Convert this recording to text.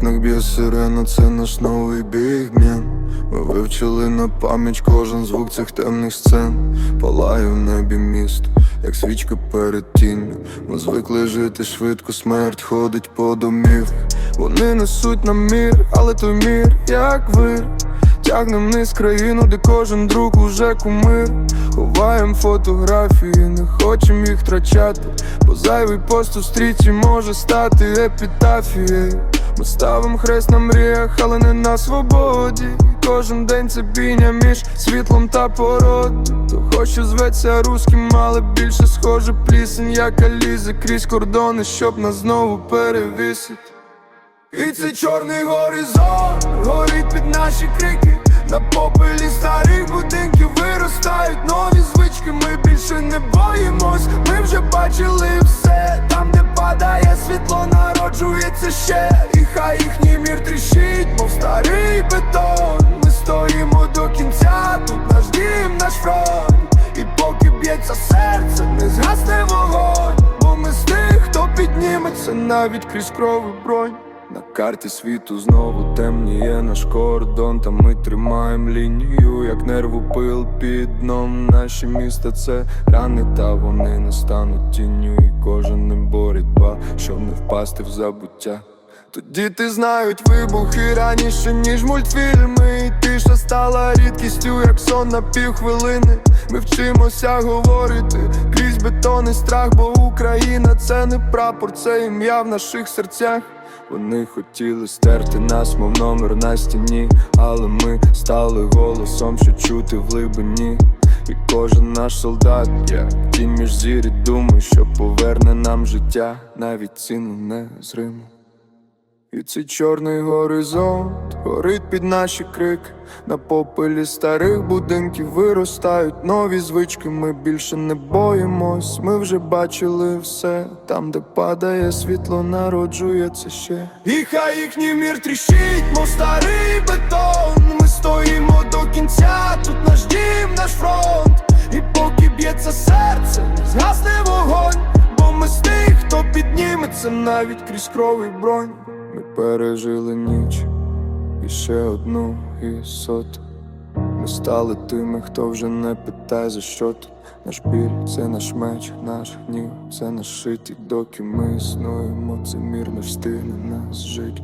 вікнах б'є сирена, це наш новий бігмен. Ми вивчили на пам'ять кожен звук цих темних сцен. Палає в небі місто, як свічка перед тінню. Ми звикли жити швидко, смерть ходить по домівках Вони несуть нам мір, але той мір, як вир Тягнем вниз країну, де кожен друг уже кумир. Ховаєм фотографії, не хочем їх втрачати Бо зайвий пост у стрічі може стати епітафією Ми ставим хрест на мріях, але не на свободі. Кожен день це бійня між світлом та породою. То хочу зветься руським, але більше схоже плісень, яка лізе крізь кордони, щоб нас знову перевісити. І цей чорний горизонт горить під наші крики. На попелі старих будинків виростають нові звички. Ми більше не боїмось, ми вже бачили все. Там, де падає світло, народжується ще І хай їхній мір тріщить, мов старий бетон Ми стоїмо до кінця, тут наш дім, наш фронт І поки б'ється серце, не згасне вогонь Бо ми з тих, хто підніметься навіть крізь кров і бронь на карті світу знову темніє наш кордон, та ми тримаємо лінію, як нерву пил під дном. Наші міста це рани, та вони не стануть тінню. І кожен ним боротьба, щоб не впасти в забуття. Діти знають вибухи раніше, ніж мультфільми І тиша стала рідкістю, як сон на півхвилини Ми вчимося говорити крізь бетон і страх, бо Україна це не прапор, це ім'я в наших серцях. Вони хотіли стерти нас, мов номер на стіні, але ми стали голосом, що чути в глибині. І кожен наш солдат, як тінь між зірі, думає, що поверне нам життя, навіть ціну незриму. І цей чорний горизонт горить під наші крики На попелі старих будинків виростають нові звички. Ми більше не боїмось, ми вже бачили все. Там, де падає світло, народжується ще. І хай їхній мір тріщить, мов старий бетон. Ми стоїмо до кінця, тут наш дім, наш фронт. І поки б'ється серце, згасне вогонь. Бо ми з тих, хто підніметься навіть крізь кров і бронь. Пережили ніч і ще одну і соту. Ми стали тими, хто вже не питає за що тут Наш біль, це наш меч, наш гнів, це наш шитий, доки ми існуємо, це мір не встигне нас жить.